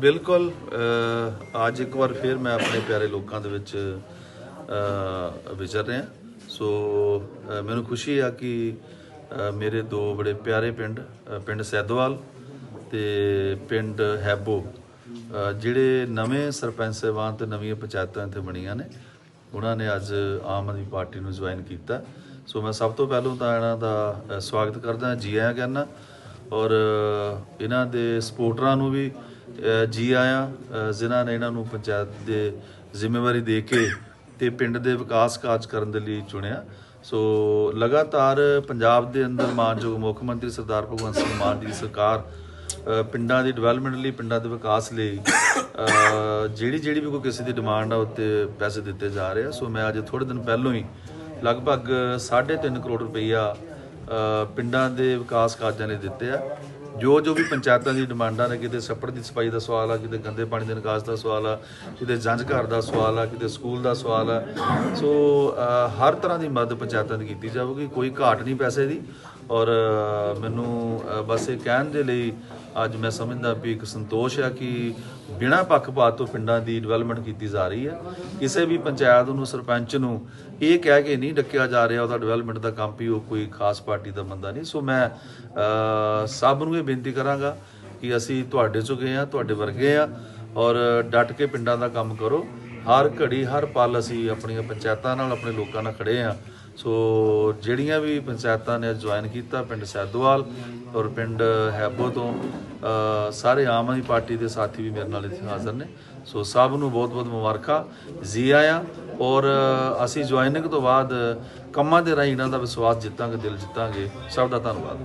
ਬਿਲਕੁਲ ਅੱਜ ਇੱਕ ਵਾਰ ਫਿਰ ਮੈਂ ਆਪਣੇ ਪਿਆਰੇ ਲੋਕਾਂ ਦੇ ਵਿੱਚ ਵਿਚਰ ਰਿਹਾ। ਸੋ ਮੈਨੂੰ ਖੁਸ਼ੀ ਆ ਕਿ ਮੇਰੇ ਦੋ ਬੜੇ ਪਿਆਰੇ ਪਿੰਡ ਪਿੰਡ ਸੈਦਵਾਲ ਤੇ ਪਿੰਡ ਹੈਬੋ ਜਿਹੜੇ ਨਵੇਂ ਸਰਪੰਚ ਸਾਹਿਬਾਨ ਤੇ ਨਵੀਆਂ ਪੰਚਾਇਤਾਂ ਇੱਥੇ ਬਣੀਆਂ ਨੇ, ਉਹਨਾਂ ਨੇ ਅੱਜ ਆਮ ਆਦਮੀ ਪਾਰਟੀ ਨੂੰ ਜੁਆਇਨ ਕੀਤਾ। ਸੋ ਮੈਂ ਸਭ ਤੋਂ ਪਹਿਲਾਂ ਤਾਂ ਇਹਨਾਂ ਦਾ ਸਵਾਗਤ ਕਰਦਾ, ਜੀ ਆਇਆਂ ਕਹਿੰਦਾ ਔਰ ਇਹਨਾਂ ਦੇ ਸਪੋਰਟਰਾਂ ਨੂੰ ਵੀ ਜੀ ਆਇਆਂ ਜਿਨ੍ਹਾਂ ਨੇ ਇਹਨਾਂ ਨੂੰ ਪੰਚਾਇਤ ਦੇ ਜ਼ਿੰਮੇਵਾਰੀ ਦੇ ਕੇ ਤੇ ਪਿੰਡ ਦੇ ਵਿਕਾਸ ਕਾਰਜ ਕਰਨ ਦੇ ਲਈ ਚੁਣਿਆ। ਸੋ ਲਗਾਤਾਰ ਪੰਜਾਬ ਦੇ ਅੰਦਰ ਮਾਨਯੋਗ ਮੁੱਖ ਮੰਤਰੀ ਸਰਦਾਰ ਭਗਵੰਤ ਸਿੰਘ ਮਾਨ ਦੀ ਸਰਕਾਰ ਪਿੰਡਾਂ ਦੀ ਡਿਵੈਲਪਮੈਂਟ ਲਈ, ਪਿੰਡਾਂ ਦੇ ਵਿਕਾਸ ਲਈ ਜਿਹੜੀ ਜਿਹੜੀ ਵੀ ਕੋਈ ਕਿਸੇ ਦੀ ਡਿਮਾਂਡ ਆ, ਉੱਤੇ ਪੈਸੇ ਦਿੱਤੇ ਜਾ ਰਹੇ ਆ। ਸੋ ਮੈਂ ਅੱਜ ਥੋੜੇ ਦਿਨ ਪਹਿਲਾਂ ਹੀ ਲਗਭਗ 3.5 ਕਰੋੜ ਰੁਪਈਆ ਪਿੰਡਾਂ ਦੇ ਵਿਕਾਸ ਕਾਰਜਾਂ ਲਈ ਦਿੱਤੇ ਆ। ਜੋ ਜੋ ਵੀ ਪੰਚਾਇਤਾਂ ਦੀ ਡਿਮਾਂਡਾਂ ਨੇ, ਕਿਤੇ ਸੱਪੜ ਦੀ ਸਫ਼ਾਈ ਦਾ ਸਵਾਲ ਆ, ਕਿਤੇ ਗੰਦੇ ਪਾਣੀ ਦੇ ਨਿਕਾਸ ਦਾ ਸਵਾਲ ਆ, ਕਿਤੇ ਜੰਝ ਘਰ ਦਾ ਸਵਾਲ ਆ, ਕਿਤੇ ਸਕੂਲ ਦਾ ਸਵਾਲ ਆ। ਸੋ ਹਰ ਤਰ੍ਹਾਂ ਦੀ ਮਦਦ ਪੰਚਾਇਤਾਂ ਦੀ ਕੀਤੀ ਜਾਵੇਗੀ, ਕੋਈ ਘਾਟ ਨਹੀਂ ਪੈਸੇ ਦੀ। ਔਰ ਮੈਨੂੰ ਬਸ ਇਹ ਕਹਿਣ ਦੇ ਲਈ ਅੱਜ ਮੈਂ ਸਮਝਦਾ ਵੀ ਇੱਕ ਸੰਤੋਸ਼ ਆ ਕਿ ਬਿਨਾਂ ਪੱਖਪਾਤ ਤੋਂ ਪਿੰਡਾਂ ਦੀ ਡਿਵੈਲਪਮੈਂਟ ਕੀਤੀ ਜਾ ਰਹੀ ਹੈ ਕਿਸੇ ਵੀ ਪੰਚਾਇਤ ਨੂੰ, ਸਰਪੰਚ ਨੂੰ ਇਹ ਕਹਿ ਕੇ ਨਹੀਂ ਡੱਕਿਆ ਜਾ ਰਿਹਾ ਉਹਦਾ ਡਿਵੈਲਪਮੈਂਟ ਦਾ ਕੰਮ ਵੀ ਉਹ ਕੋਈ ਖਾਸ ਪਾਰਟੀ ਦਾ ਬੰਦਾ ਨਹੀਂ। ਸੋ ਮੈਂ ਸਭ ਨੂੰ ਇਹ ਬੇਨਤੀ ਕਰਾਂਗਾ ਕਿ ਅਸੀਂ ਤੁਹਾਡੇ ਚੋਂ ਗਏ ਆ, ਤੁਹਾਡੇ ਵਰਗੇ ਆ ਔਰ ਡਟ ਕੇ ਪਿੰਡਾਂ ਦਾ ਕੰਮ ਕਰੋ। ਹਰ ਘੜੀ, ਹਰ ਪਲ ਅਸੀਂ ਆਪਣੀਆਂ ਪੰਚਾਇਤਾਂ ਨਾਲ ਆਪਣੇ ਲੋਕਾਂ ਨਾਲ ਖੜੇ ਆ ਸੋ ਜਿਹੜੀਆਂ ਵੀ ਪੰਚਾਇਤਾਂ ਨੇ ਜੁਆਇਨ ਕੀਤਾ, ਪਿੰਡ ਸੈਦੋਵਾਲ ਔਰ ਪਿੰਡ ਹੈਬੋ ਤੋਂ ਸਾਰੇ ਆਮ ਆਦਮੀ ਪਾਰਟੀ ਦੇ ਸਾਥੀ ਵੀ ਮੇਰੇ ਨਾਲ ਇੱਥੇ ਹਾਜ਼ਰ ਨੇ। ਸੋ ਸਭ ਨੂੰ ਬਹੁਤ-ਬਹੁਤ ਮੁਬਾਰਕਾਂ। ਜੀ ਆਇਆਂ ਔਰ ਅਸੀਂ ਜੁਆਇਨਿੰਗ ਤੋਂ ਬਾਅਦ ਕੰਮਾਂ ਦੇ ਰਾਹੀਂ ਇਹਨਾਂ ਦਾ ਵਿਸ਼ਵਾਸ ਜਿੱਤਾਂਗੇ, ਦਿਲ ਜਿੱਤਾਂਗੇ। ਸਭ ਦਾ ਧੰਨਵਾਦ।